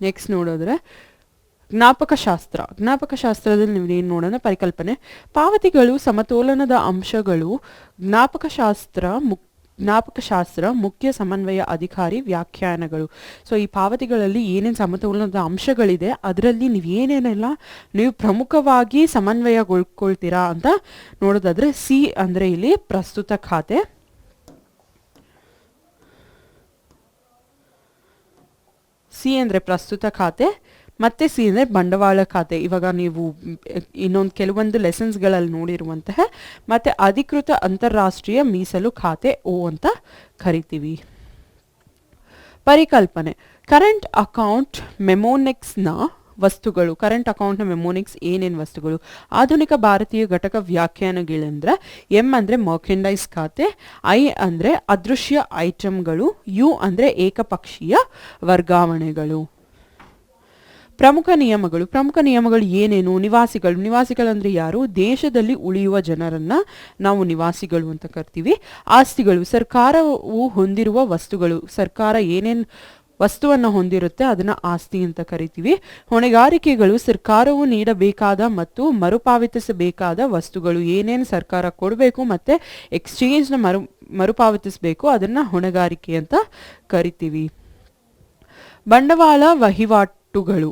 Next ನೋಡಿದ್ರೆ ಜ್ಞಾಪಕ ಶಾಸ್ತ್ರ ಜ್ಞಾಪಕ ಶಾಸ್ತ್ರದಲ್ಲಿ ನೀವು ಏನು ನೋಡೋಣ? ಪರಿಕಲ್ಪನೆ. ಪಾವತಿಗಳು, ಸಮತೋಲನದ ಅಂಶಗಳು ಜ್ಞಾಪಕ ಶಾಸ್ತ್ರ ಮುಕ್ ಜ್ಞಾಪಕ ಶಾಸ್ತ್ರ ಮುಖ್ಯ ಸಮನ್ವಯ ಅಧಿಕಾರಿ ವ್ಯಾಖ್ಯಾನಗಳು. ಸೊ ಈ ಪಾವತಿಗಳಲ್ಲಿ ಏನೇನು ಸಮತೋಲನದ ಅಂಶಗಳಿದೆ, ಅದರಲ್ಲಿ ನೀವು ಏನೇನೆಲ್ಲ ನೀವು ಪ್ರಮುಖವಾಗಿ ಸಮನ್ವಯಗೊಳ್ಕೊಳ್ತೀರಾ ಅಂತ ನೋಡೋದಾದ್ರೆ ಸಿ ಅಂದರೆ ಇಲ್ಲಿ ಪ್ರಸ್ತುತ ಖಾತೆ. ಸಿ ಅಂದರೆ ಪ್ರಸ್ತುತ ಖಾತೆ, ಮತ್ತು ಸಿ ಅಂದರೆ ಬಂಡವಾಳ ಖಾತೆ. ಇವಾಗ ನೀವು ಇನ್ನೊಂದು ಕೆಲವೊಂದು ಲೆಸನ್ಸ್ಗಳಲ್ಲಿ ನೋಡಿರುವಂತಹ, ಮತ್ತು ಅಧಿಕೃತ ಅಂತಾರಾಷ್ಟ್ರೀಯ ಮೀಸಲು ಖಾತೆ ಓ ಅಂತ ಕರಿತೀವಿ. ಪರಿಕಲ್ಪನೆ. ಕರೆಂಟ್ ಅಕೌಂಟ್ ಮೆಮೋನೆಕ್ಸ್ನ ವಸ್ತುಗಳು ಕರೆಂಟ್ ಅಕೌಂಟ್ನ ಮೆಮೋನಿಕ್ಸ್ ಏನೇನು ವಸ್ತುಗಳು, ಆಧುನಿಕ ಭಾರತೀಯ ಘಟಕ ವ್ಯಾಖ್ಯಾನಗಳಂದ್ರೆ ಎಂ ಅಂದರೆ ಮರ್ಕೆಂಡೈಸ್ ಖಾತೆ ಐ ಅಂದರೆ ಅದೃಶ್ಯ ಐಟಮ್ಗಳು ಯು ಅಂದರೆ ಏಕಪಕ್ಷೀಯ ವರ್ಗಾವಣೆಗಳು. ಪ್ರಮುಖ ನಿಯಮಗಳು ಪ್ರಮುಖ ನಿಯಮಗಳು ಏನೇನು, ನಿವಾಸಿಗಳು, ನಿವಾಸಿಗಳಂದ್ರೆ ಯಾರು? ದೇಶದಲ್ಲಿ ಉಳಿಯುವ ಜನರನ್ನ ನಾವು ನಿವಾಸಿಗಳು ಅಂತ ಕರ್ತೀವಿ. ಆಸ್ತಿಗಳು, ಸರ್ಕಾರವು ಹೊಂದಿರುವ ವಸ್ತುಗಳು, ಸರ್ಕಾರ ಏನೇನು ವಸ್ತುವನ್ನು ಹೊಂದಿರುತ್ತೆ, ಅದನ್ನು ಆಸ್ತಿ ಅಂತ ಕರಿತೀವಿ. ಹೊಣೆಗಾರಿಕೆಗಳು ಸರ್ಕಾರವು ನೀಡಬೇಕಾದ ಮತ್ತು ಮರುಪಾವತಿಸಬೇಕಾದ ವಸ್ತುಗಳು, ಏನೇನು ಸರ್ಕಾರ ಕೊಡಬೇಕು ಮತ್ತೆ ಎಕ್ಸ್ಚೇಂಜ್ನ ಮರು, ಮರುಪಾವತಿಸಬೇಕು, ಅದನ್ನು ಹೊಣೆಗಾರಿಕೆ ಅಂತ ಕರಿತೀವಿ. ಬಂಡವಾಳ ವಹಿವಾಟುಗಳು.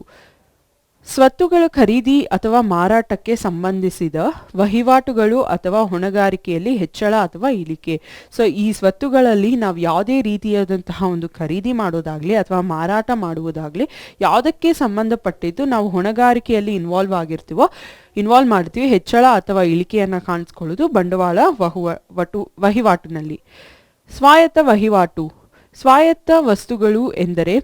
ಸ್ವತ್ತುಗಳ ಖರೀದಿ ಅಥವಾ ಮಾರಾಟಕ್ಕೆ ಸಂಬಂಧಿಸಿದ ವಹಿವಾಟುಗಳು ಅಥವಾ ಹೊಣೆಗಾರಿಕೆಯಲ್ಲಿ ಹೆಚ್ಚಳ ಅಥವಾ ಇಳಿಕೆ. ಸೊ ಈ ಸ್ವತ್ತುಗಳಲ್ಲಿ ನಾವು ಯಾವುದೇ ರೀತಿಯಾದಂತಹ ಒಂದು ಖರೀದಿ ಮಾಡೋದಾಗ್ಲಿ ಅಥವಾ ಮಾರಾಟ ಮಾಡುವುದಾಗ್ಲಿ ಯಾವುದಕ್ಕೆ ಸಂಬಂಧಪಟ್ಟಿದ್ದು ನಾವು ಹೊಣೆಗಾರಿಕೆಯಲ್ಲಿ ಇನ್ವಾಲ್ವ್ ಆಗಿರ್ತೀವೋ ಇನ್ವಾಲ್ವ್ ಮಾಡ್ತೀವಿ. ಹೆಚ್ಚಳ ಅಥವಾ ಇಳಿಕೆಯನ್ನು ಕಾಣಿಸ್ಕೊಳ್ಳೋದು ಬಂಡವಾಳ ವಹುವಟು ವಹಿವಾಟಿನಲ್ಲಿ. ಸ್ವಾಯತ್ತ ವಹಿವಾಟು. ಸ್ವಾಯತ್ತ ವಸ್ತುಗಳು ಎಂದರೆ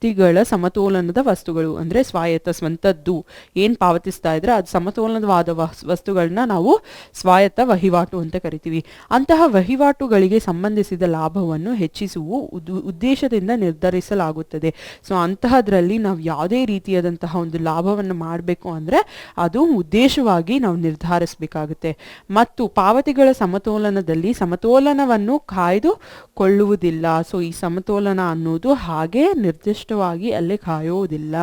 ಪಾವತಿಗಳ ಸಮತೋಲನದ ವಸ್ತುಗಳು, ಅಂದರೆ ಸ್ವಾಯತ್ತ ಸ್ವಂತದ್ದು ಏನು ಪಾವತಿಸ್ತಾ ಇದ್ರೆ ಅದು ಸಮತೋಲನವಾದ ವಸ್- ವಸ್ತುಗಳನ್ನ ನಾವು ಸ್ವಾಯತ್ತ ವಹಿವಾಟು ಅಂತ ಕರಿತೀವಿ. ಅಂತಹ ವಹಿವಾಟುಗಳಿಗೆ ಸಂಬಂಧಿಸಿದ ಲಾಭವನ್ನು ಹೆಚ್ಚಿಸುವ ಉದ್- ಉದ್ದೇಶದಿಂದ ನಿರ್ಧರಿಸಲಾಗುತ್ತದೆ. ಸೊ ಅಂತಹದ್ರಲ್ಲಿ ನಾವು ಯಾವುದೇ ರೀತಿಯಾದಂತಹ ಒಂದು ಲಾಭವನ್ನು ಮಾಡಬೇಕು ಅಂದರೆ ಅದು ಉದ್ದೇಶವಾಗಿ ನಾವು ನಿರ್ಧರಿಸಬೇಕಾಗುತ್ತೆ. ಮತ್ತು ಪಾವತಿಗಳ ಸಮತೋಲನದಲ್ಲಿ ಸಮತೋಲನವನ್ನು ಕಾಯ್ದುಕೊಳ್ಳುವುದಿಲ್ಲ. ಸೊ ಈ ಸಮತೋಲನ ಅನ್ನೋದು ಹಾಗೆ ನಿರ್ದಿಷ್ಟವಾಗಿ ಅಲ್ಲೇ ಕಾಯೋದಿಲ್ಲ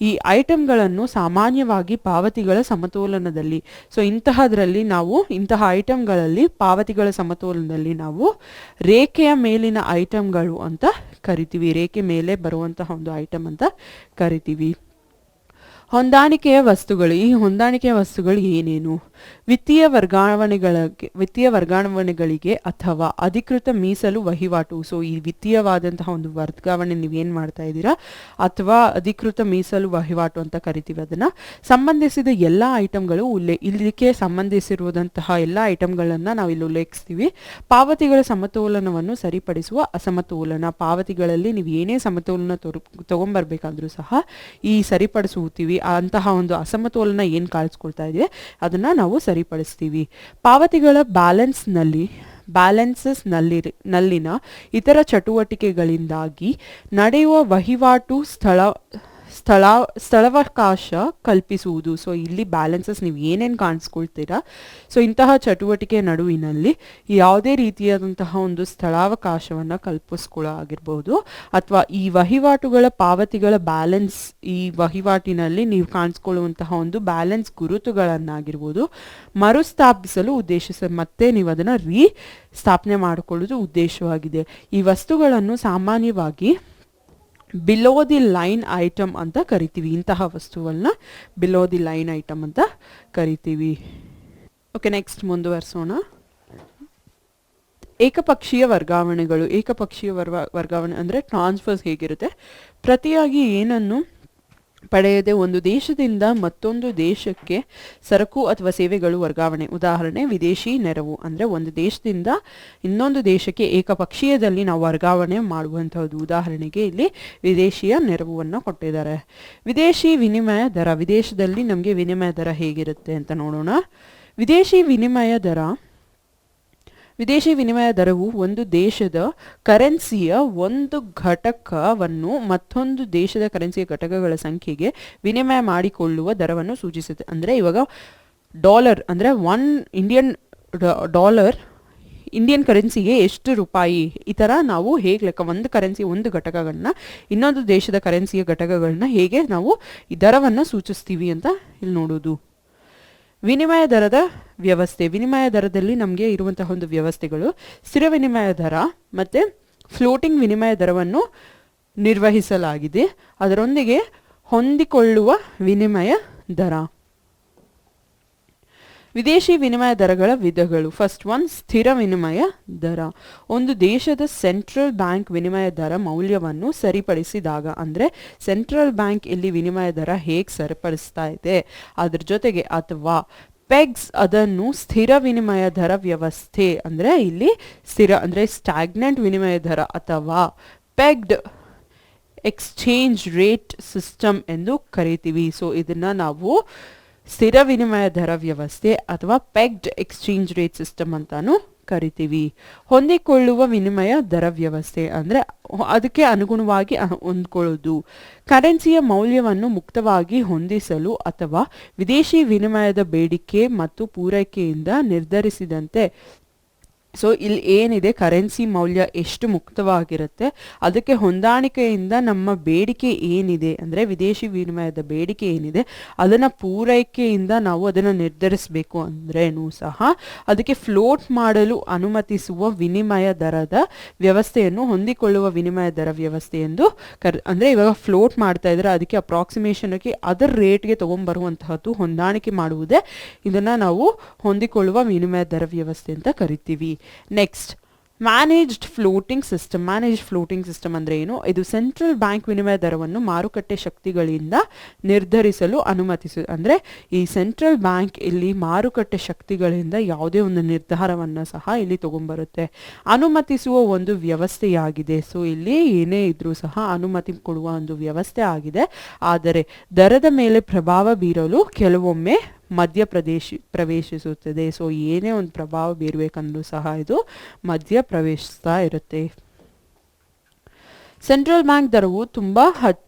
ಈ ಐಟಮ್ಗಳನ್ನು ಸಾಮಾನ್ಯವಾಗಿ ಪಾವತಿಗಳ ಸಮತೋಲನದಲ್ಲಿ, ಸೊ ಇಂತಹದ್ರಲ್ಲಿ ನಾವು, ಇಂತಹ ಐಟಮ್ಗಳಲ್ಲಿ ಪಾವತಿಗಳ ಸಮತೋಲನದಲ್ಲಿ ನಾವು ರೇಖೆಯ ಮೇಲಿನ ಐಟಮ್ಗಳು ಅಂತ ಕರಿತೀವಿ. ರೇಖೆ ಮೇಲೆ ಬರುವಂತಹ ಒಂದು ಐಟಮ್ ಅಂತ ಕರಿತೀವಿ. ಹೊಂದಾಣಿಕೆಯ ವಸ್ತುಗಳು, ಈ ಹೊಂದಾಣಿಕೆಯ ವಸ್ತುಗಳು ಏನೇನು? ವಿತ್ತೀಯ ವರ್ಗಾವಣೆಗಳಿಗೆ ವಿತ್ತೀಯ ವರ್ಗಾವಣೆಗಳಿಗೆ ಅಥವಾ ಅಧಿಕೃತ ಮೀಸಲು ವಹಿವಾಟು. ಸೊ ಈ ವಿತ್ತೀಯವಾದಂತಹ ಒಂದು ವರ್ಗಾವಣೆ ನೀವೇನು ಮಾಡ್ತಾ ಇದ್ದೀರಾ? ಅಥವಾ ಅಧಿಕೃತ ಮೀಸಲು ವಹಿವಾಟು ಅಂತ ಕರಿತೀವಿ ಅದನ್ನ. ಸಂಬಂಧಿಸಿದ ಎಲ್ಲ ಐಟಮ್ಗಳು ಉಲ್ಲೆ, ಇಲ್ಲಿಗೆ ಸಂಬಂಧಿಸಿರುವಂತಹ ಎಲ್ಲ ಐಟಮ್ಗಳನ್ನು ನಾವು ಇಲ್ಲಿ ಉಲ್ಲೇಖಿಸ್ತೀವಿ. ಪಾವತಿಗಳ ಸಮತೋಲನವನ್ನು ಸರಿಪಡಿಸುವ ಅಸಮತೋಲನ. ಪಾವತಿಗಳಲ್ಲಿ ನೀವು ಏನೇ ಸಮತೋಲನ ತೋರ್, ತೊಗೊಂಬರ್ಬೇಕಾದ್ರೂ ಸಹ ಈ ಸರಿಪಡಿಸುತ್ತೀವಿ. ಅಂತಹ ಒಂದು ಅಸಮತೋಲನ ಏನು ಕಾಣಿಸ್ಕೊಳ್ತಾ ಇದೆ ಅದನ್ನ ನಾವು ಸರಿಪಡಿಸ್ತೀವಿ. ಪಾವತಿಗಳ ಬ್ಯಾಲೆನ್ಸ್ನಲ್ಲಿ ಬ್ಯಾಲೆನ್ಸಸ್ನಲ್ಲಿ ನಲ್ಲಿನ ಇತರ ಚಟುವಟಿಕೆಗಳಿಂದಾಗಿ ನಡೆಯುವ ವಹಿವಾಟು ಸ್ಥಳ ಸ್ಥಳ, ಸ್ಥಳಾವಕಾಶ ಕಲ್ಪಿಸುವುದು. ಸೊ ಇಲ್ಲಿ ಬ್ಯಾಲೆನ್ಸಸ್ ನೀವು ಏನೇನು ಕಾಣಿಸ್ಕೊಳ್ತೀರಾ? ಸೊ ಇಂತಹ ಚಟುವಟಿಕೆ ನಡುವಿನಲ್ಲಿ ಯಾವುದೇ ರೀತಿಯಾದಂತಹ ಒಂದು ಸ್ಥಳಾವಕಾಶವನ್ನು ಕಲ್ಪಿಸ್ಕೊಳ್ಳೋ ಆಗಿರ್ಬೋದು. ಅಥವಾ ಈ ವಹಿವಾಟುಗಳ ಪಾವತಿಗಳ ಬ್ಯಾಲೆನ್ಸ್ ಈ ವಹಿವಾಟಿನಲ್ಲಿ ನೀವು ಕಾಣಿಸ್ಕೊಳ್ಳುವಂತಹ ಒಂದು ಬ್ಯಾಲೆನ್ಸ್ ಗುರುತುಗಳನ್ನಾಗಿರ್ಬೋದು ಮರುಸ್ಥಾಪಿಸಲು ಉದ್ದೇಶಿಸ, ಮತ್ತೆ ನೀವು ಅದನ್ನು ರೀ ಸ್ಥಾಪನೆ ಮಾಡಿಕೊಳ್ಳೋದು ಉದ್ದೇಶವಾಗಿದೆ. ಈ ವಸ್ತುಗಳನ್ನು ಸಾಮಾನ್ಯವಾಗಿ ಬಿಲೋ ದಿ ಲೈನ್ ಐಟಮ್ ಅಂತ ಕರಿತೀವಿ, ಇಂತಹ ವಸ್ತುವನ್ನ ಬಿಲೋ ದಿ ಲೈನ್ ಐಟಮ್ ಅಂತ ಕರಿತೀವಿ. ಓಕೆ ನೆಕ್ಸ್ಟ್ ಮುಂದುವರಿಸೋಣ. ಏಕಪಕ್ಷೀಯ ವರ್ಗಾವಣೆಗಳು, ಏಕಪಕ್ಷೀಯ ವರ್ಗಾವಣೆ ಅಂದರೆ ಟ್ರಾನ್ಸ್ಫರ್ಸ್ ಹೇಗಿರುತ್ತೆ? ಪ್ರತಿಯಾಗಿ ಏನನ್ನು ಪಡೆಯದೆ ಒಂದು ದೇಶದಿಂದ ಮತ್ತೊಂದು ದೇಶಕ್ಕೆ ಸರಕು ಅಥವಾ ಸೇವೆಗಳು ವರ್ಗಾವಣೆ. ಉದಾಹರಣೆ, ವಿದೇಶಿ ನೆರವು ಅಂದರೆ ಒಂದು ದೇಶದಿಂದ ಇನ್ನೊಂದು ದೇಶಕ್ಕೆ ಏಕಪಕ್ಷೀಯದಲ್ಲಿ ನಾವು ವರ್ಗಾವಣೆ ಮಾಡುವಂಥದ್ದು ಉದಾಹರಣೆಗೆ ಇಲ್ಲಿ ವಿದೇಶಿಯ ನೆರವನ್ನು ಕೊಟ್ಟಿದ್ದಾರೆ. ವಿದೇಶಿ ವಿನಿಮಯ ದರ, ವಿದೇಶದಲ್ಲಿ ನಮಗೆ ವಿನಿಮಯ ದರ ಹೇಗಿರುತ್ತೆ ಅಂತ ನೋಡೋಣ. ವಿದೇಶಿ ವಿನಿಮಯ ದರ ವಿದೇಶಿ ವಿನಿಮಯ ದರವು ಒಂದು ದೇಶದ ಕರೆನ್ಸಿಯ ಒಂದು ಘಟಕವನ್ನು ಮತ್ತೊಂದು ದೇಶದ ಕರೆನ್ಸಿಯ ಘಟಕಗಳ ಸಂಖ್ಯೆಗೆ ವಿನಿಮಯ ಮಾಡಿಕೊಳ್ಳುವ ದರವನ್ನು ಸೂಚಿಸುತ್ತೆ. ಅಂದರೆ ಇವಾಗ ಡಾಲರ್, ಅಂದರೆ ಒನ್ ಇಂಡಿಯನ್ ಡಾಲರ್ ಇಂಡಿಯನ್ ಕರೆನ್ಸಿಗೆ ಎಷ್ಟು ರೂಪಾಯಿ? ಈ ಥರ ನಾವು ಹೇಗೆ ಲೆಕ್ಕ, ಒಂದು ಕರೆನ್ಸಿ, ಒಂದು ಘಟಕಗಳನ್ನ, ಇನ್ನೊಂದು ದೇಶದ ಕರೆನ್ಸಿಯ ಘಟಕಗಳನ್ನ ಹೇಗೆ ನಾವು ಈ ದರವನ್ನು ಸೂಚಿಸ್ತೀವಿ ಅಂತ ಇಲ್ಲಿ ನೋಡೋದು. ವಿನಿಮಯ ದರದ ವ್ಯವಸ್ಥೆ, ವಿನಿಮಯ ದರದಲ್ಲಿ ನಮಗೆ ಇರುವಂತಹ ಒಂದು ವ್ಯವಸ್ಥೆಗಳು, ಸ್ಥಿರ ವಿನಿಮಯ ದರ ಮತ್ತು ಫ್ಲೋಟಿಂಗ್ ವಿನಿಮಯ ದರವನ್ನು ನಿರ್ವಹಿಸಲಾಗಿದೆ. ಅದರೊಂದಿಗೆ ಹೊಂದಿಕೊಳ್ಳುವ ವಿನಿಮಯ ದರ. ವಿದೇಶಿ ವಿನಿಮಯ ದರಗಳ ವಿಧಗಳು. ಫಸ್ಟ್ ಒನ್ ಸ್ಥಿರ ವಿನಿಮಯ ದರ. ಒಂದು ದೇಶದ ಸೆಂಟ್ರಲ್ ಬ್ಯಾಂಕ್ ವಿನಿಮಯ ದರ ಮೌಲ್ಯವನ್ನು ಸರಿಪಡಿಸಿದಾಗ, ಅಂದರೆ ಸೆಂಟ್ರಲ್ ಬ್ಯಾಂಕ್ ಇಲ್ಲಿ ವಿನಿಮಯ ದರ ಹೇಗೆ ಸರಿಪಡಿಸ್ತಾ ಇದೆ, ಅದ್ರ ಜೊತೆಗೆ ಅಥವಾ ಪೆಗ್ಸ್ ಅದನ್ನು ಸ್ಥಿರ ವಿನಿಮಯ ದರ ವ್ಯವಸ್ಥೆ, ಅಂದರೆ ಇಲ್ಲಿ ಸ್ಥಿರ, ಅಂದರೆ ಸ್ಟ್ಯಾಗ್ನೆಂಟ್ ವಿನಿಮಯ ದರ ಅಥವಾ ಪೆಗ್ಡ್ ಎಕ್ಸ್ಚೇಂಜ್ ರೇಟ್ ಸಿಸ್ಟಮ್ ಎಂದು ಕರಿತೀವಿ. ಸೊ ಇದನ್ನು ನಾವು ಸ್ಥಿರ ವಿನಿಮಯ ದರ ವ್ಯವಸ್ಥೆ ಅಥವಾ ಪೆಗ್ಡ್ ಎಕ್ಸ್ಚೇಂಜ್ ರೇಟ್ ಸಿಸ್ಟಮ್ ಅಂತಾನು ಕರಿತೀವಿ. ಹೊಂದಿಕೊಳ್ಳುವ ವಿನಿಮಯ ದರ ವ್ಯವಸ್ಥೆ ಅಂದರೆ ಅದಕ್ಕೆ ಅನುಗುಣವಾಗಿ ಹೊಂದ್ಕೊಳ್ಳೋದು. ಕರೆನ್ಸಿಯ ಮೌಲ್ಯವನ್ನು ಮುಕ್ತವಾಗಿ ಹೊಂದಿಸಲು ಅಥವಾ ವಿದೇಶಿ ವಿನಿಮಯದ ಬೇಡಿಕೆ ಮತ್ತು ಪೂರೈಕೆಯಿಂದ ನಿರ್ಧರಿಸಿದಂತೆ ಸೊ ಇಲ್ಲಿ ಏನಿದೆ? ಕರೆನ್ಸಿ ಮೌಲ್ಯ ಎಷ್ಟು ಮುಕ್ತವಾಗಿರುತ್ತೆ? ಅದಕ್ಕೆ ಹೊಂದಾಣಿಕೆಯಿಂದ ನಮ್ಮ ಬೇಡಿಕೆ ಏನಿದೆ? ಅಂದರೆ ವಿದೇಶಿ ವಿನಿಮಯದ ಬೇಡಿಕೆ ಏನಿದೆ? ಅದನ್ನು ಪೂರೈಕೆಯಿಂದ ನಾವು ಅದನ್ನು ನಿರ್ಧರಿಸಬೇಕು ಅಂದ್ರೇನು ಸಹ ಅದಕ್ಕೆ ಫ್ಲೋಟ್ ಮಾಡಲು ಅನುಮತಿಸುವ ವಿನಿಮಯ ದರದ ವ್ಯವಸ್ಥೆಯನ್ನು ಹೊಂದಿಕೊಳ್ಳುವ ವಿನಿಮಯ ದರ ವ್ಯವಸ್ಥೆ ಎಂದು ಕರ್, ಅಂದರೆ ಇವಾಗ ಫ್ಲೋಟ್ ಮಾಡ್ತಾ ಇದ್ರೆ ಅದಕ್ಕೆ ಅಪ್ರಾಕ್ಸಿಮೇಷನ್ಗೆ ಅದರ ರೇಟ್ಗೆ ತೊಗೊಂಬರುವಂತಹದ್ದು ಹೊಂದಾಣಿಕೆ ಮಾಡುವುದೇ ಇದನ್ನು ನಾವು ಹೊಂದಿಕೊಳ್ಳುವ ವಿನಿಮಯ ದರ ವ್ಯವಸ್ಥೆ ಅಂತ ಕರಿತೀವಿ. Next managed floating system managed floating system ಅಂದರೆ ಏನು? ಇದು ಸೆಂಟ್ರಲ್ ಬ್ಯಾಂಕ್ ವಿನಿಮಯ ದರವನ್ನು ಮಾರುಕಟ್ಟೆ ಶಕ್ತಿಗಳಿಂದ ನಿರ್ಧರಿಸಲು ಅನುಮತಿಸು, ಅಂದರೆ ಈ ಸೆಂಟ್ರಲ್ ಬ್ಯಾಂಕ್ ಇಲ್ಲಿ ಮಾರುಕಟ್ಟೆ ಶಕ್ತಿಗಳಿಂದ ಯಾವುದೇ ಒಂದು ನಿರ್ಧಾರವನ್ನು ಸಹ ಇಲ್ಲಿ ತಗೊಂಬರುತ್ತೆ. ಅನುಮತಿಸುವ ಒಂದು ವ್ಯವಸ್ಥೆಯಾಗಿದೆ. ಸೊ ಇಲ್ಲಿ ಏನೇ ಇದ್ದರೂ ಸಹ ಅನುಮತಿ ಕೊಡುವ ಒಂದು ವ್ಯವಸ್ಥೆ ಆಗಿದೆ. ಆದರೆ ದರದ ಮೇಲೆ ಪ್ರಭಾವ ಬೀರಲು ಕೆಲವೊಮ್ಮೆ ಮಧ್ಯಪ್ರದೇಶ ಪ್ರವೇಶಿಸುತ್ತದೆ. ಸೊ ಏನೇ ಒಂದು ಪ್ರಭಾವ ಬೀರಬೇಕಂದ್ರೂ ಸಹ ಇದು ಮಧ್ಯ ಪ್ರವೇಶಿಸ್ತಾ ಇರುತ್ತೆ. ಸೆಂಟ್ರಲ್ ಬ್ಯಾಂಕ್ ದರವು ತುಂಬ ಹಚ್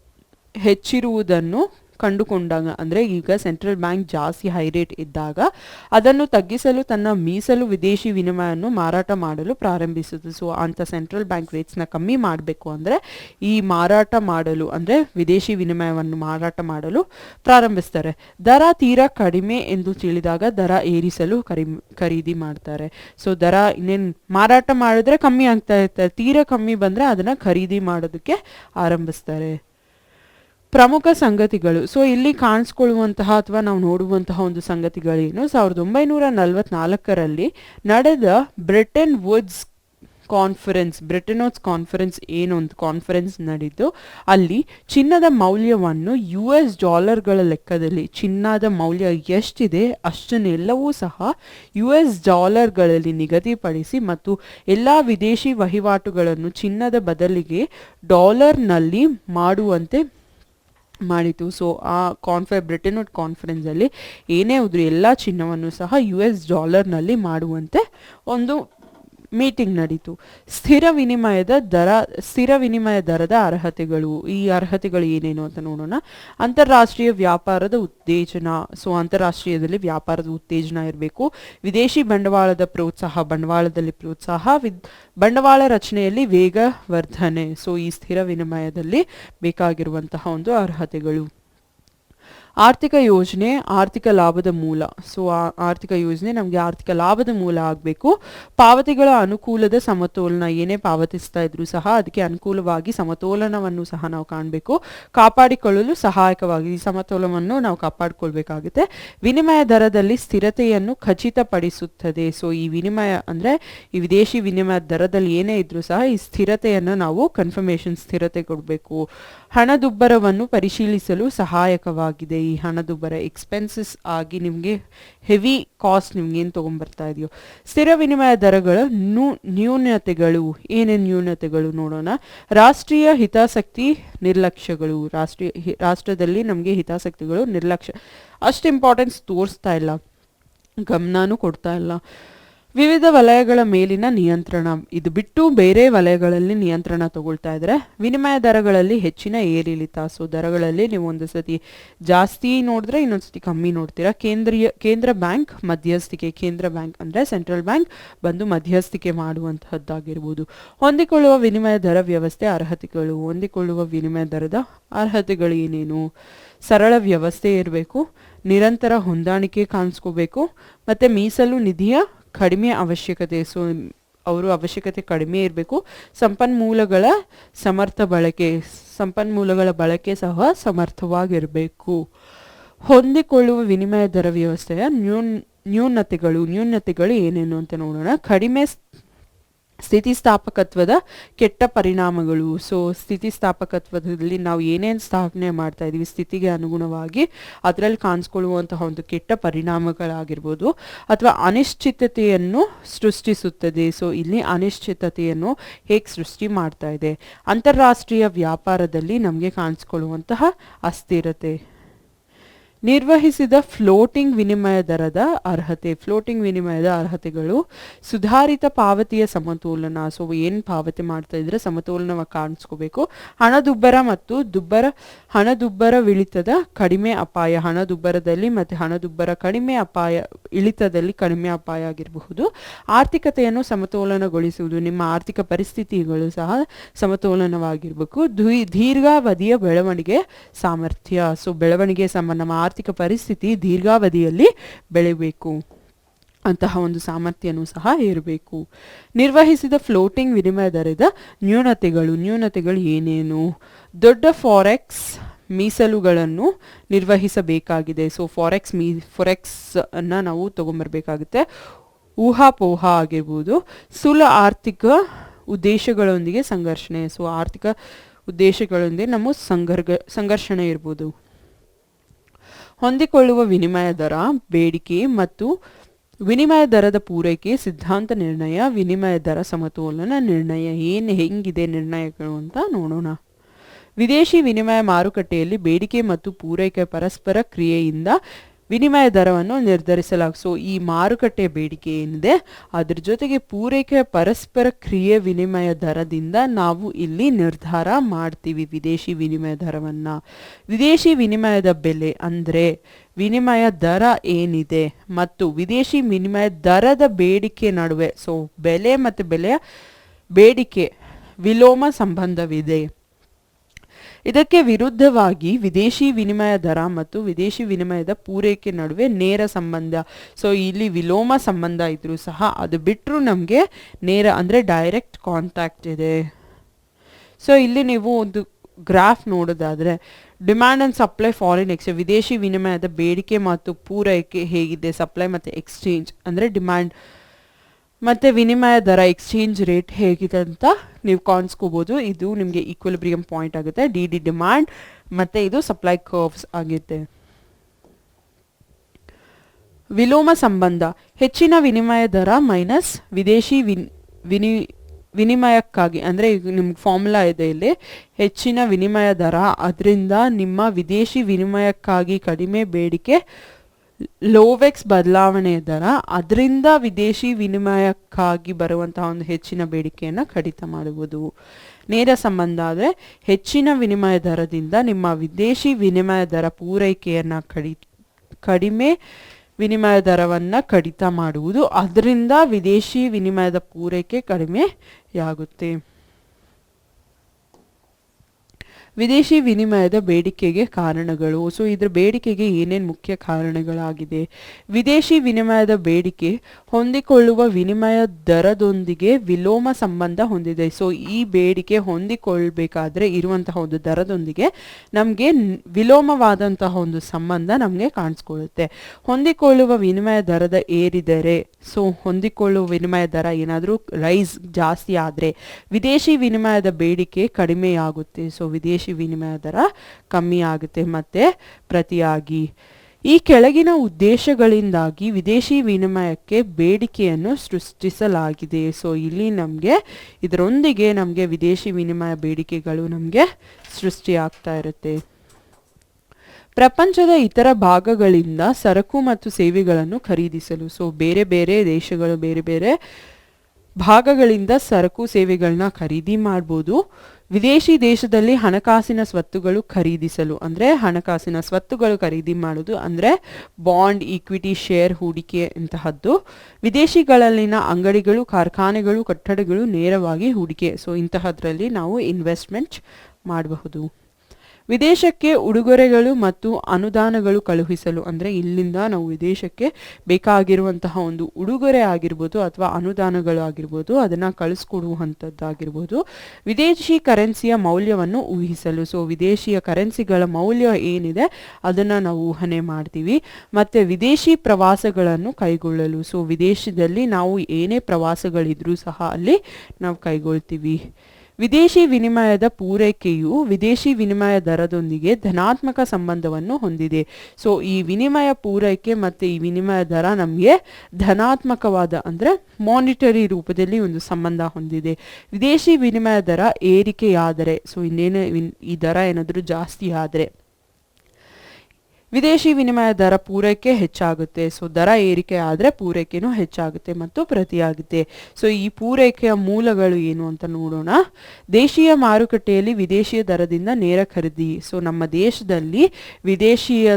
ಹೆಚ್ಚಿರುವುದನ್ನು ಕಂಡುಕೊಂಡಾಗ. ಅಂದರೆ ಈಗ ಸೆಂಟ್ರಲ್ ಬ್ಯಾಂಕ್ ಜಾಸ್ತಿ ಹೈ ರೇಟ್ ಇದ್ದಾಗ ಅದನ್ನು ತಗ್ಗಿಸಲು ತನ್ನ ಮೀಸಲು ವಿದೇಶಿ ವಿನಿಮಯವನ್ನು ಮಾರಾಟ ಮಾಡಲು ಪ್ರಾರಂಭಿಸಿತು. ಸೊ ಅಂಥ ಸೆಂಟ್ರಲ್ ಬ್ಯಾಂಕ್ ರೇಟ್ಸ್ನ ಕಮ್ಮಿ ಮಾಡಬೇಕು ಅಂದರೆ ಈ ಮಾರಾಟ ಮಾಡಲು, ಅಂದರೆ ವಿದೇಶಿ ವಿನಿಮಯವನ್ನು ಮಾರಾಟ ಮಾಡಲು ಪ್ರಾರಂಭಿಸ್ತಾರೆ. ದರ ತೀರಾ ಕಡಿಮೆ ಎಂದು ತಿಳಿದಾಗ ದರ ಏರಿಸಲು ಕರಿ ಖರೀದಿ ಮಾಡ್ತಾರೆ. ಸೊ ದರ ಇನ್ನೇನು ಮಾರಾಟ ಮಾಡಿದ್ರೆ ಕಮ್ಮಿ ಆಗ್ತಾ ಇರ್ತಾರೆ ತೀರಾ ಕಮ್ಮಿ ಬಂದರೆ ಅದನ್ನು ಖರೀದಿ ಮಾಡೋದಕ್ಕೆ ಆರಂಭಿಸ್ತಾರೆ. ಪ್ರಮುಖ ಸಂಗತಿಗಳು. ಸೊ ಇಲ್ಲಿ ಕಾಣಿಸ್ಕೊಳ್ಳುವಂತಹ ಅಥವಾ ನಾವು ನೋಡುವಂತಹ ಒಂದು ಸಂಗತಿಗಳೇನು? ಸಾವಿರದ ಒಂಬೈನೂರ ನಲವತ್ನಾಲ್ಕರಲ್ಲಿ ನಡೆದ ಬ್ರಿಟನ್ ವುಡ್ಸ್ ಕಾನ್ಫರೆನ್ಸ್ ಬ್ರಿಟನೋಸ್ ಕಾನ್ಫರೆನ್ಸ್ ಏನು ಕಾನ್ಫರೆನ್ಸ್ ನಡೀತು ಅಲ್ಲಿ ಚಿನ್ನದ ಮೌಲ್ಯವನ್ನು ಯು ಎಸ್ ಡಾಲರ್ಗಳ ಲೆಕ್ಕದಲ್ಲಿ, ಚಿನ್ನದ ಮೌಲ್ಯ ಎಷ್ಟಿದೆ ಅಷ್ಟನ್ನೆಲ್ಲವೂ ಸಹ ಯು ಎಸ್ ಡಾಲರ್ಗಳಲ್ಲಿ ನಿಗದಿಪಡಿಸಿ ಮತ್ತು ಎಲ್ಲ ವಿದೇಶಿ ವಹಿವಾಟುಗಳನ್ನು ಚಿನ್ನದ ಬದಲಿಗೆ ಡಾಲರ್ನಲ್ಲಿ ಮಾಡುವಂತೆ ಮಾಡಿತು ಸೊ ಆ ಕಾನ್ಫೆ ಬ್ರಿಟನ್ ಕಾನ್ಫರೆನ್ಸಲ್ಲಿ ಏನೇ ಹೋದ್ರು ಎಲ್ಲ ಚಿನ್ನವನ್ನು ಸಹ ಯು ಎಸ್ ಡಾಲರ್ನಲ್ಲಿ ಮಾಡುವಂತೆ ಒಂದು ಮೀಟಿಂಗ್ ನಡೀತು. ಸ್ಥಿರ ವಿನಿಮಯದ ದರ, ಸ್ಥಿರ ವಿನಿಮಯ ದರದ ಅರ್ಹತೆಗಳು, ಈ ಅರ್ಹತೆಗಳು ಏನೇನು ಅಂತ ನೋಡೋಣ. ಅಂತಾರಾಷ್ಟ್ರೀಯ ವ್ಯಾಪಾರದ ಉತ್ತೇಜನ, ಸೊ ಅಂತಾರಾಷ್ಟ್ರೀಯದಲ್ಲಿ ವ್ಯಾಪಾರದ ಉತ್ತೇಜನ ಇರಬೇಕು. ವಿದೇಶಿ ಬಂಡವಾಳದ ಪ್ರೋತ್ಸಾಹ, ಬಂಡವಾಳದಲ್ಲಿ ಪ್ರೋತ್ಸಾಹ ಬಂಡವಾಳ ರಚನೆಯಲ್ಲಿ ವೇಗ ವರ್ಧನೆ ಸೊ ಈ ಸ್ಥಿರ ವಿನಿಮಯದಲ್ಲಿ ಬೇಕಾಗಿರುವಂತಹ ಒಂದು ಅರ್ಹತೆಗಳು. ಆರ್ಥಿಕ ಯೋಜನೆ ಆರ್ಥಿಕ ಲಾಭದ ಮೂಲ. ಸೊ ಆರ್ಥಿಕ ಯೋಜನೆ ನಮಗೆ ಆರ್ಥಿಕ ಲಾಭದ ಮೂಲ ಆಗಬೇಕು. ಪಾವತಿಗಳ ಅನುಕೂಲದ ಸಮತೋಲನ ಏನೇ ಪಾವತಿಸ್ತಾ ಇದ್ರು ಸಹ ಅದಕ್ಕೆ ಅನುಕೂಲವಾಗಿ ಸಮತೋಲನವನ್ನು ಸಹ ನಾವು ಕಾಣಬೇಕು. ಕಾಪಾಡಿಕೊಳ್ಳಲು ಸಹಾಯಕವಾಗಿ ಈ ಸಮತೋಲನವನ್ನು ನಾವು ಕಾಪಾಡಿಕೊಳ್ಬೇಕಾಗುತ್ತೆ. ವಿನಿಮಯ ದರದಲ್ಲಿ ಸ್ಥಿರತೆಯನ್ನು ಖಚಿತಪಡಿಸುತ್ತದೆ. ಸೊ ಈ ವಿನಿಮಯ ಅಂದರೆ ಈ ವಿದೇಶಿ ವಿನಿಮಯ ದರದಲ್ಲಿ ಏನೇ ಇದ್ರೂ ಸಹ ಈ ಸ್ಥಿರತೆಯನ್ನು ನಾವು ಕನ್ಫರ್ಮೇಷನ್ ಸ್ಥಿರತೆ ಕೊಡಬೇಕು. ಹಣದುಬ್ಬರವನ್ನು ಪರಿಶೀಲಿಸಲು ಸಹಾಯಕವಾಗಿದೆ. ಈ ಹಣದುಬ್ಬರ ಎಕ್ಸ್ಪೆನ್ಸಸ್ ಆಗಿ ನಿಮಗೆ ಹೆವಿ ಕಾಸ್ಟ್ ನಿಮ್ಗೆ ಏನು ತೊಗೊಂಡ್ಬರ್ತಾ ಇದೆಯೋ. ಸ್ಥಿರ ವಿನಿಮಯ ದರಗಳ ನ್ಯೂ, ನ್ಯೂನತೆಗಳು, ಏನೇನು ನ್ಯೂನತೆಗಳು ನೋಡೋಣ. ರಾಷ್ಟ್ರೀಯ ಹಿತಾಸಕ್ತಿ ನಿರ್ಲಕ್ಷ್ಯಗಳು, ರಾಷ್ಟ್ರೀಯ ರಾಷ್ಟ್ರದಲ್ಲಿ ನಮಗೆ ಹಿತಾಸಕ್ತಿಗಳು ನಿರ್ಲಕ್ಷ್ಯ. ಅಷ್ಟು ಇಂಪಾರ್ಟೆನ್ಸ್ ತೋರಿಸ್ತಾ ಇಲ್ಲ. ಗಮನನೂ ಕೊಡ್ತಾ ಇಲ್ಲ. ವಿವಿಧ ವಲಯಗಳ ಮೇಲಿನ ನಿಯಂತ್ರಣ. ಇದು ಬಿಟ್ಟು ಬೇರೆ ವಲಯಗಳಲ್ಲಿ ನಿಯಂತ್ರಣ ತಗೊಳ್ತಾ ಇದ್ರೆ ವಿನಿಮಯ ದರಗಳಲ್ಲಿ ಹೆಚ್ಚಿನ ಏರಿಳಿತ. ಸೊ ದರಗಳಲ್ಲಿ ನೀವು ಒಂದು ಸತಿ ಜಾಸ್ತಿ ನೋಡಿದ್ರೆ ಇನ್ನೊಂದು ಸತಿ ಕಮ್ಮಿ ನೋಡ್ತೀರಾ. ಕೇಂದ್ರೀಯ, ಕೇಂದ್ರ ಬ್ಯಾಂಕ್ ಮಧ್ಯಸ್ಥಿಕೆ. ಕೇಂದ್ರ ಬ್ಯಾಂಕ್ ಅಂದರೆ ಸೆಂಟ್ರಲ್ ಬ್ಯಾಂಕ್ ಬಂದು ಮಧ್ಯಸ್ಥಿಕೆ ಮಾಡುವಂತಹದ್ದಾಗಿರ್ಬೋದು. ಹೊಂದಿಕೊಳ್ಳುವ ವಿನಿಮಯ ದರ ವ್ಯವಸ್ಥೆ ಅರ್ಹತೆಗಳು. ಹೊಂದಿಕೊಳ್ಳುವ ವಿನಿಮಯ ದರದ ಅರ್ಹತೆಗಳು ಏನೇನು? ಸರಳ ವ್ಯವಸ್ಥೆ ಇರಬೇಕು. ನಿರಂತರ ಹೊಂದಾಣಿಕೆ ಕಾಣಿಸ್ಕೋಬೇಕು. ಮತ್ತು ಮೀಸಲು ನಿಧಿಯ ಕಡಿಮೆ ಅವಶ್ಯಕತೆ, ಸೊ ಅವರು ಅವಶ್ಯಕತೆ ಕಡಿಮೆ ಇರಬೇಕು. ಸಂಪನ್ಮೂಲಗಳ ಸಮರ್ಥ ಬಳಕೆ, ಸಂಪನ್ಮೂಲಗಳ ಬಳಕೆ ಸಹ ಸಮರ್ಥವಾಗಿರಬೇಕು. ಹೊಂದಿಕೊಳ್ಳುವ ವಿನಿಮಯ ದರ ವ್ಯವಸ್ಥೆಯ ನ್ಯೂನ್, ನ್ಯೂನತೆಗಳು ನ್ಯೂನತೆಗಳು ಏನೇನು ಅಂತ ನೋಡೋಣ. ಕಡಿಮೆ ಸ್ಥಿತಿಸ್ಥಾಪಕತ್ವದ ಕೆಟ್ಟ ಪರಿಣಾಮಗಳು. ಸೊ ಸ್ಥಿತಿಸ್ಥಾಪಕತ್ವದಲ್ಲಿ ನಾವು ಏನೇನು ಸ್ಥಾಪನೆ ಮಾಡ್ತಾ ಇದ್ದೀವಿ ಸ್ಥಿತಿಗೆ ಅನುಗುಣವಾಗಿ ಅದರಲ್ಲಿ ಕಾಣಿಸ್ಕೊಳ್ಳುವಂತಹ ಒಂದು ಕೆಟ್ಟ ಪರಿಣಾಮಗಳಾಗಿರ್ಬೋದು ಅಥವಾ ಅನಿಶ್ಚಿತತೆಯನ್ನು ಸೃಷ್ಟಿಸುತ್ತದೆ. ಸೊ ಇಲ್ಲಿ ಅನಿಶ್ಚಿತತೆಯನ್ನು ಹೇಗೆ ಸೃಷ್ಟಿ ಮಾಡ್ತಾ ಇದೆ? ಅಂತಾರಾಷ್ಟ್ರೀಯ ವ್ಯಾಪಾರದಲ್ಲಿ ನಮಗೆ ಕಾಣಿಸ್ಕೊಳ್ಳುವಂತಹ ಅಸ್ಥಿರತೆ. ನಿರ್ವಹಿಸಿದ ಫ್ಲೋಟಿಂಗ್ ವಿನಿಮಯ ದರದ ಅರ್ಹತೆ, ಫ್ಲೋಟಿಂಗ್ ವಿನಿಮಯದ ಅರ್ಹತೆಗಳು ಸುಧಾರಿತ ಪಾವತಿಯ ಸಮತೋಲನ. ಸೊ ಏನು ಪಾವತಿ ಮಾಡ್ತಾ ಇದ್ರೆ ಸಮತೋಲನವಾಗಿ ಕಾಣಿಸ್ಕೋಬೇಕು. ಹಣದುಬ್ಬರ ಮತ್ತು ದುಬ್ಬರ ಹಣದುಬ್ಬರವಿಳಿತದ ಕಡಿಮೆ ಅಪಾಯ. ಹಣದುಬ್ಬರದಲ್ಲಿ ಮತ್ತು ಹಣದುಬ್ಬರ ಕಡಿಮೆ ಅಪಾಯ, ಇಳಿತದಲ್ಲಿ ಕಡಿಮೆ ಅಪಾಯ ಆಗಿರಬಹುದು. ಆರ್ಥಿಕತೆಯನ್ನು ಸಮತೋಲನಗೊಳಿಸುವುದು, ನಿಮ್ಮ ಆರ್ಥಿಕ ಪರಿಸ್ಥಿತಿಗಳು ಸಹ ಸಮತೋಲನವಾಗಿರಬೇಕು. ದೀರ್ಘಾವಧಿಯ ಬೆಳವಣಿಗೆ ಸಾಮರ್ಥ್ಯ. ಸೊ ಬೆಳವಣಿಗೆ ನಮ್ಮ ಆರ್ಥಿಕ ಪರಿಸ್ಥಿತಿ ದೀರ್ಘಾವಧಿಯಲ್ಲಿ ಬೆಳೆಯಬೇಕು ಅಂತಹ ಒಂದು ಸಾಮರ್ಥ್ಯನೂ ಸಹ ಇರಬೇಕು. ನಿರ್ವಹಿಸಿದ ಫ್ಲೋಟಿಂಗ್ ವಿನಿಮಯ ದರದ ನ್ಯೂನತೆಗಳು ನ್ಯೂನತೆಗಳು ಏನೇನು? ದೊಡ್ಡ ಫಾರೆಕ್ಸ್ ಮೀಸಲುಗಳನ್ನು ನಿರ್ವಹಿಸಬೇಕಾಗಿದೆ. ಸೊ ಫಾರೆಕ್ಸ್ ಮೀ ಅನ್ನ ನಾವು ತಗೊಂಬರ್ಬೇಕಾಗುತ್ತೆ. ಊಹಾಪೋಹ ಆಗಿರ್ಬೋದು. ಸುಲ ಆರ್ಥಿಕ ಉದ್ದೇಶಗಳೊಂದಿಗೆ ಸಂಘರ್ಷಣೆ. ಸೊ ಆರ್ಥಿಕ ಉದ್ದೇಶಗಳೊಂದಿಗೆ ನಮ್ಮ ಸಂಘರ್ಗ, ಸಂಘರ್ಷಣೆ ಇರ್ಬೋದು. ಹೊಂದಿಕೊಳ್ಳುವ ವಿನಿಮಯ ದರ, ಬೇಡಿಕೆ ಮತ್ತು ವಿನಿಮಯ ದರದ ಪೂರೈಕೆ, ಸಿದ್ಧಾಂತ ನಿರ್ಣಯ, ವಿನಿಮಯ ದರ ಸಮತೋಲನ ನಿರ್ಣಯ, ಏನು ಹೆಂಗಿದೆ ನಿರ್ಣಯಗಳು ಅಂತ ನೋಡೋಣ. ವಿದೇಶಿ ವಿನಿಮಯ ಮಾರುಕಟ್ಟೆಯಲ್ಲಿ ಬೇಡಿಕೆ ಮತ್ತು ಪೂರೈಕೆ ಪರಸ್ಪರ ಕ್ರಿಯೆಯಿಂದ ವಿನಿಮಯ ದರವನ್ನು ನಿರ್ಧರಿಸಲಾಗ ಸೊ ಈ ಮಾರುಕಟ್ಟೆ ಬೇಡಿಕೆ ಏನಿದೆ, ಅದರ ಜೊತೆಗೆ ಪೂರೈಕೆಯ ಪರಸ್ಪರ ಕ್ರಿಯೆ ವಿನಿಮಯ ದರದಿಂದ ನಾವು ಇಲ್ಲಿ ನಿರ್ಧಾರ ಮಾಡ್ತೀವಿ ವಿದೇಶಿ ವಿನಿಮಯ ದರವನ್ನು. ವಿದೇಶಿ ವಿನಿಮಯದ ಬೆಲೆ ಅಂದರೆ ವಿನಿಮಯ ದರ ಏನಿದೆ ಮತ್ತು ವಿದೇಶಿ ವಿನಿಮಯ ದರದ ಬೇಡಿಕೆ ನಡುವೆ ಸೊ ಬೆಲೆ ಮತ್ತು ಬೆಲೆಯ ಬೇಡಿಕೆ ವಿಲೋಮ ಸಂಬಂಧವಿದೆ. ಇದಕ್ಕೆ ವಿರುದ್ಧವಾಗಿ ವಿದೇಶಿ ವಿನಿಮಯ ದರ ಮತ್ತು ವಿದೇಶಿ ವಿನಿಮಯದ ಪೂರೈಕೆ ನಡುವೆ ನೇರ ಸಂಬಂಧ. ಸೊ ಇಲ್ಲಿ ವಿಲೋಮ ಸಂಬಂಧ ಇದ್ರೂ ಸಹ ಅದು ಬಿಟ್ಟರು ನಮಗೆ ನೇರ ಅಂದರೆ ಡೈರೆಕ್ಟ್ ಕಾಂಟ್ಯಾಕ್ಟ್ ಇದೆ. ಸೊ ಇಲ್ಲಿ ನೀವು ಒಂದು ಗ್ರಾಫ್ ನೋಡೋದಾದರೆ demand and supply foreign exchange ವಿದೇಶಿ ವಿನಿಮಯದ ಬೇಡಿಕೆ ಮತ್ತು ಪೂರೈಕೆ ಹೇಗಿದೆ ಸಪ್ಲೈ ಮತ್ತು ಎಕ್ಸ್ಚೇಂಜ್ ಅಂದರೆ ಡಿಮ್ಯಾಂಡ್ ಮತ್ತೆ ವಿನಿಮಯ ದರ ಎಕ್ಸ್ಚೇಂಜ್ ರೇಟ್ ಹೇಗಿದೆ ಅಂತ ನೀವು ಕಾಣಿಸ್ಕೋಬೋದು. ಇದು ನಿಮಗೆ ಈಕ್ವಲಿಬ್ರಿಯಂ ಪಾಯಿಂಟ್ ಆಗುತ್ತೆ. ಡಿ ಡಿ ಡಿಮ್ಯಾಂಡ್ ಮತ್ತು ಇದು ಸಪ್ಲೈ ಕರ್ವ್ಸ್ ಆಗುತ್ತೆ. ವಿಲೋಮ ಸಂಬಂಧ. ಹೆಚ್ಚಿನ ವಿನಿಮಯ ದರ ಮೈನಸ್ ವಿದೇಶಿ ವಿನ್, ವಿನಿ, ವಿನಿಮಯಕ್ಕಾಗಿ, ಅಂದರೆ ನಿಮ್ಗೆ ಫಾರ್ಮುಲಾ ಇದೆ ಇಲ್ಲಿ. ಹೆಚ್ಚಿನ ವಿನಿಮಯ ದರ, ಅದರಿಂದ ನಿಮ್ಮ ವಿದೇಶಿ ವಿನಿಮಯಕ್ಕಾಗಿ ಕಡಿಮೆ ಬೇಡಿಕೆ ಲೋವೆಕ್ಸ್ ಬದಲಾವಣೆ ದರ ಅದರಿಂದ ವಿದೇಶಿ ವಿನಿಮಯಕ್ಕಾಗಿ ಬರುವಂತಹ ಒಂದು ಹೆಚ್ಚಿನ ಬೇಡಿಕೆಯನ್ನು ಕಡಿತ ಮಾಡುವುದು. ನೇರ ಸಂಬಂಧ ಆದರೆ ಹೆಚ್ಚಿನ ವಿನಿಮಯ ದರದಿಂದ ನಿಮ್ಮ ವಿದೇಶಿ ವಿನಿಮಯ ದರ ಪೂರೈಕೆಯನ್ನು ಕಡಿ, ಕಡಿಮೆ ವಿನಿಮಯ ದರವನ್ನು ಕಡಿತ ಮಾಡುವುದು ಅದರಿಂದ ವಿದೇಶಿ ವಿನಿಮಯದ ಪೂರೈಕೆ ಕಡಿಮೆಯಾಗುತ್ತೆ. ವಿದೇಶಿ ವಿನಿಮಯದ ಬೇಡಿಕೆಗೆ ಕಾರಣಗಳು. ಸೊ ಇದರ ಬೇಡಿಕೆಗೆ ಏನೇನು ಮುಖ್ಯ ಕಾರಣಗಳಾಗಿದೆ? ವಿದೇಶಿ ವಿನಿಮಯದ ಬೇಡಿಕೆ ಹೊಂದಿಕೊಳ್ಳುವ ವಿನಿಮಯ ದರದೊಂದಿಗೆ ವಿಲೋಮ ಸಂಬಂಧ ಹೊಂದಿದೆ. ಸೊ ಈ ಬೇಡಿಕೆ ಹೊಂದಿಕೊಳ್ಬೇಕಾದ್ರೆ ಇರುವಂತಹ ಒಂದು ದರದೊಂದಿಗೆ ನಮಗೆ ವಿಲೋಮವಾದಂತಹ ಒಂದು ಸಂಬಂಧ ನಮಗೆ ಕಾಣಿಸ್ಕೊಳ್ಳುತ್ತೆ. ಹೊಂದಿಕೊಳ್ಳುವ ವಿನಿಮಯ ದರದ ಏರಿದರೆ ಸೊ ಹೊಂದಿಕೊಳ್ಳುವ ವಿನಿಮಯ ದರ ಏನಾದರೂ ರೈಸ್ ಜಾಸ್ತಿ ಆದರೆ ವಿದೇಶಿ ವಿನಿಮಯದ ಬೇಡಿಕೆ ಕಡಿಮೆಯಾಗುತ್ತೆ. ಸೊ ವಿದೇಶಿ ವಿನಿಮಯ ದರ ಕಮ್ಮಿ ಆಗುತ್ತೆ ಮತ್ತು ಪ್ರತಿಯಾಗಿ. ಈ ಕೆಳಗಿನ ಉದ್ದೇಶಗಳಿಂದಾಗಿ ವಿದೇಶಿ ವಿನಿಮಯಕ್ಕೆ ಬೇಡಿಕೆಯನ್ನು ಸೃಷ್ಟಿಸಲಾಗಿದೆ. ಸೊ ಇಲ್ಲಿ ನಮಗೆ ಇದರೊಂದಿಗೆ ನಮಗೆ ವಿದೇಶಿ ವಿನಿಮಯ ಬೇಡಿಕೆಗಳು ನಮಗೆ ಸೃಷ್ಟಿಯಾಗ್ತಾ ಇರುತ್ತೆ. ಪ್ರಪಂಚದ ಇತರ ಭಾಗಗಳಿಂದ ಸರಕು ಮತ್ತು ಸೇವೆಗಳನ್ನು ಖರೀದಿಸಲು. ಸೊ ಬೇರೆ ಬೇರೆ ದೇಶಗಳು, ಬೇರೆ ಬೇರೆ ಭಾಗಗಳಿಂದ ಸರಕು ಸೇವೆಗಳನ್ನ ಖರೀದಿ ಮಾಡ್ಬೋದು. ವಿದೇಶಿ ದೇಶದಲ್ಲಿ ಹಣಕಾಸಿನ ಸ್ವತ್ತುಗಳು ಖರೀದಿಸಲು. ಅಂದರೆ ಹಣಕಾಸಿನ ಸ್ವತ್ತುಗಳು ಖರೀದಿ ಮಾಡೋದು ಅಂದರೆ ಬಾಂಡ್, ಈಕ್ವಿಟಿ, ಶೇರ್ ಹೂಡಿಕೆ ಇಂತಹದ್ದು. ವಿದೇಶಿಗಳಲ್ಲಿನ ಅಂಗಡಿಗಳು, ಕಾರ್ಖಾನೆಗಳು, ಕಟ್ಟಡಗಳು ನೇರವಾಗಿ ಹೂಡಿಕೆ. ಸೊ ಇಂತಹದ್ರಲ್ಲಿ ನಾವು ಇನ್ವೆಸ್ಟ್ಮೆಂಟ್ ಮಾಡಬಹುದು. ವಿದೇಶಕ್ಕೆ ಉಡುಗೊರೆಗಳು ಮತ್ತು ಅನುದಾನಗಳು ಕಳುಹಿಸಲು, ಅಂದರೆ ಇಲ್ಲಿಂದ ನಾವು ವಿದೇಶಕ್ಕೆ ಬೇಕಾಗಿರುವಂತಹ ಒಂದು ಉಡುಗೊರೆ ಆಗಿರ್ಬೋದು ಅಥವಾ ಅನುದಾನಗಳು ಆಗಿರ್ಬೋದು, ಅದನ್ನು ಕಳಿಸ್ಕೊಡುವಂಥದ್ದಾಗಿರ್ಬೋದು ವಿದೇಶಿ ಕರೆನ್ಸಿಯ ಮೌಲ್ಯವನ್ನು ಊಹಿಸಲು. ಸೊ ವಿದೇಶಿಯ ಕರೆನ್ಸಿಗಳ ಮೌಲ್ಯ ಏನಿದೆ, ಅದನ್ನು ನಾವು ಊಹನೆ ಮಾಡ್ತೀವಿ. ಮತ್ತು ವಿದೇಶಿ ಪ್ರವಾಸಗಳನ್ನು ಕೈಗೊಳ್ಳಲು. ಸೊ ವಿದೇಶದಲ್ಲಿ ನಾವು ಏನೇ ಪ್ರವಾಸಗಳಿದ್ರೂ ಸಹ ಅಲ್ಲಿ ನಾವು ಕೈಗೊಳ್ತೀವಿ. ವಿದೇಶಿ ವಿನಿಮಯದ ಪೂರೈಕೆಯು ವಿದೇಶಿ ವಿನಿಮಯ ದರದೊಂದಿಗೆ ಧನಾತ್ಮಕ ಸಂಬಂಧವನ್ನು ಹೊಂದಿದೆ. ಸೊ ಈ ವಿನಿಮಯ ಪೂರೈಕೆ ಮತ್ತು ಈ ವಿನಿಮಯ ದರ ನಮಗೆ ಧನಾತ್ಮಕವಾದ ಅಂದರೆ ಮಾನಿಟರಿ ರೂಪದಲ್ಲಿ ಒಂದು ಸಂಬಂಧ ಹೊಂದಿದೆ. ವಿದೇಶಿ ವಿನಿಮಯ ದರ ಏರಿಕೆಯಾದರೆ ಸೊ ಇನ್ನೇನು ಈ ದರ ಏನಾದರೂ ಜಾಸ್ತಿ ಆದರೆ ವಿದೇಶಿ ವಿನಿಮಯ ದರ ಪೂರೈಕೆ ಹೆಚ್ಚಾಗುತ್ತೆ. ಸೊ, ದರ ಏರಿಕೆ ಆದರೆ ಪೂರೈಕೆನೂ ಹೆಚ್ಚಾಗುತ್ತೆ ಮತ್ತು ಪ್ರತಿಯಾಗುತ್ತೆ. ಸೊ, ಈ ಪೂರೈಕೆಯ ಮೂಲಗಳು ಏನು ಅಂತ ನೋಡೋಣ. ದೇಶೀಯ ಮಾರುಕಟ್ಟೆಯಲ್ಲಿ ವಿದೇಶಿಯ ದರದಿಂದ ನೇರ ಖರೀದಿ. ಸೊ, ನಮ್ಮ ದೇಶದಲ್ಲಿ ವಿದೇಶಿಯ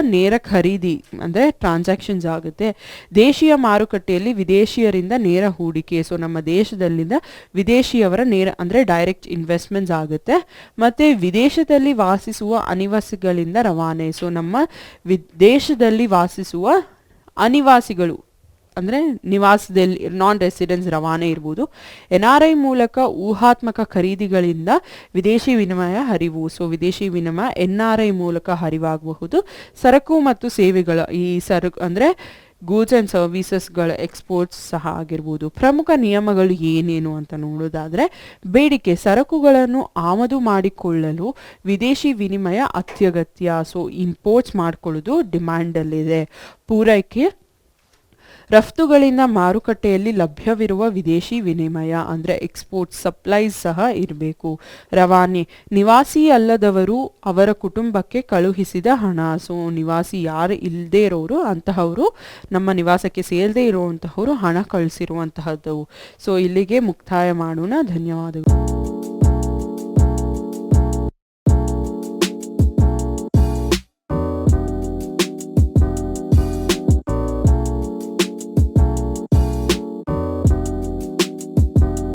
ನೇರ ಖರೀದಿ ಅಂದರೆ ಟ್ರಾನ್ಸಾಕ್ಷನ್ಸ್ ಆಗುತ್ತೆ. ದೇಶೀಯ ಮಾರುಕಟ್ಟೆಯಲ್ಲಿ ವಿದೇಶಿಯರಿಂದ ನೇರ ಹೂಡಿಕೆ ಸೊ ನಮ್ಮ ದೇಶದಲ್ಲಿಂದ ವಿದೇಶಿಯವರ ನೇರ ಅಂದರೆ ಡೈರೆಕ್ಟ್ ಇನ್ವೆಸ್ಟ್ಮೆಂಟ್ಸ್ ಆಗುತ್ತೆ. ಮತ್ತು ವಿದೇಶದಲ್ಲಿ ವಾಸಿಸುವ ಅನಿವಾಸಿಗಳಿಂದ ರವಾನೆ ಸೊ ನಮ್ಮ ವಿದೇಶದಲ್ಲಿ ವಾಸಿಸುವ ಅನಿವಾಸಿಗಳು ಅಂದರೆ ನಿವಾಸದಲ್ಲಿ ನಾನ್ ರೆಸಿಡೆನ್ಸ್ ರವಾನೆ ಇರ್ಬೋದು. ಎನ್ ಆರ್ ಐ ಮೂಲಕ ಊಹಾತ್ಮಕ ಖರೀದಿಗಳಿಂದ ವಿದೇಶಿ ವಿನಿಮಯ ಹರಿವು ಸೊ ವಿದೇಶಿ ವಿನಿಮಯ ಎನ್ ಆರ್ ಐ ಮೂಲಕ ಹರಿವಾಗಬಹುದು. ಸರಕು ಮತ್ತು ಸೇವೆಗಳ ಈ ಸರಕು ಅಂದರೆ ಗೂಡ್ಸ್ ಆ್ಯಂಡ್ ಸರ್ವೀಸಸ್ಗಳ ಎಕ್ಸ್ಪೋರ್ಟ್ಸ್ ಸಹ ಆಗಿರ್ಬೋದು. ಪ್ರಮುಖ ನಿಯಮಗಳು ಏನೇನು ಅಂತ ನೋಡೋದಾದರೆ, ಬೇಡಿಕೆ ಸರಕುಗಳನ್ನು ಆಮದು ಮಾಡಿಕೊಳ್ಳಲು ವಿದೇಶಿ ವಿನಿಮಯ ಅತ್ಯಗತ್ಯ ಸೊ ಇಂಪೋರ್ಟ್ಸ್ ಮಾಡಿಕೊಳ್ಳೋದು ಡಿಮ್ಯಾಂಡಲ್ಲಿದೆ ಪೂರೈಕೆ ರಫ್ತುಗಳಿಂದ ಮಾರುಕಟ್ಟೆಯಲ್ಲಿ ಲಭ್ಯವಿರುವ ವಿದೇಶಿ ವಿನಿಮಯ, ಅಂದರೆ ಎಕ್ಸ್ಪೋರ್ಟ್ ಸಪ್ಲೈಸ್ ಸಹ ಇರಬೇಕು. ರವಾನೆ, ನಿವಾಸಿ ಅಲ್ಲದವರು ಅವರ ಕುಟುಂಬಕ್ಕೆ ಕಳುಹಿಸಿದ ಹಣ. ಸೊ ನಿವಾಸಿ ಯಾರು ಇಲ್ಲದೆ ಇರೋರು, ಅಂತಹವರು, ನಮ್ಮ ನಿವಾಸಕ್ಕೆ ಸೇರದೆ ಇರುವಂತಹವರು ಹಣ ಕಳಿಸಿರುವಂತಹದ್ದು. ಸೊ ಇಲ್ಲಿಗೆ ಮುಕ್ತಾಯ ಮಾಡೋಣ. ಧನ್ಯವಾದಗಳು.